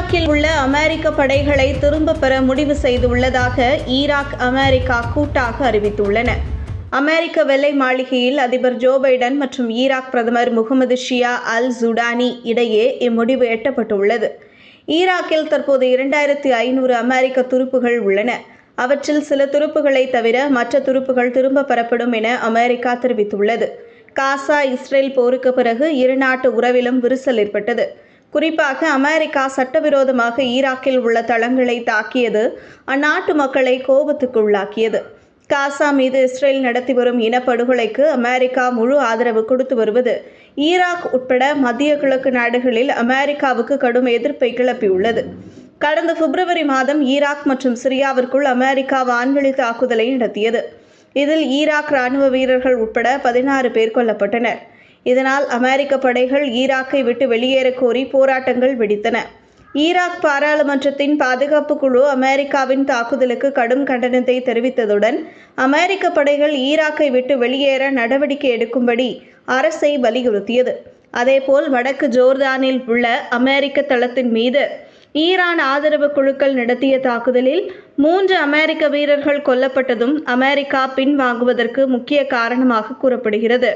ஈராக்கில் உள்ள அமெரிக்க படைகளை திரும்ப பெற முடிவு செய்துள்ளதாக ஈராக் அமெரிக்கா கூட்டாக அறிவித்துள்ளன. அமெரிக்க வெள்ளை மாளிகையில் அதிபர் ஜோ பைடன் மற்றும் ஈராக் பிரதமர் முகமது ஷியா அல் ஜுடானி இடையே இம்முடிவு எட்டப்பட்டுள்ளது. ஈராக்கில் தற்போது இரண்டாயிரத்தி ஐநூறு அமெரிக்க துருப்புகள் உள்ளன. அவற்றில் சில துருப்புகளை தவிர மற்ற துருப்புகள் திரும்ப பெறப்படும் என அமெரிக்கா தெரிவித்துள்ளது. காசா இஸ்ரேல் போருக்கு பிறகு இரு நாட்டு உறவிலும் விரிசல் ஏற்பட்டது. குறிப்பாக அமெரிக்கா சட்டவிரோதமாக ஈராக்கில் உள்ள தளங்களை தாக்கியது அந்நாட்டு மக்களை கோபத்துக்கு உள்ளாக்கியது காசா மீது இஸ்ரேல் நடத்தி வரும் இனப்படுகொலைக்கு அமெரிக்கா முழு ஆதரவு கொடுத்து வருவது ஈராக் உட்பட மத்திய கிழக்கு நாடுகளில் அமெரிக்காவுக்கு கடும் எதிர்ப்பை கிளப்பியுள்ளது. கடந்த பிப்ரவரி மாதம் ஈராக் மற்றும் சிரியாவிற்குள் அமெரிக்கா வான்வெளி தாக்குதலை நடத்தியது. இதில் ஈராக் ராணுவ வீரர்கள் உட்பட பதினாறு பேர் கொல்லப்பட்டனர். இதனால் அமெரிக்க படைகள் ஈராக்கை விட்டு வெளியேற கோரி போராட்டங்கள் வெடித்தன. ஈராக் பாராளுமன்றத்தின் பாதுகாப்பு குழு அமெரிக்காவின் தாக்குதலுக்கு கடும் கண்டனத்தை தெரிவித்ததுடன் அமெரிக்க படைகள் ஈராக்கை விட்டு வெளியேற நடவடிக்கை எடுக்கும்படி அரசை வலியுறுத்தியது. அதேபோல் வடக்கு ஜோர்தானில் உள்ள அமெரிக்க தளத்தின் மீது ஈரான் ஆதரவு குழுக்கள் நடத்திய தாக்குதலில் மூன்று அமெரிக்க வீரர்கள் கொல்லப்பட்டதும் அமெரிக்கா பின்வாங்குவதற்கு முக்கிய காரணமாக கூறப்படுகிறது.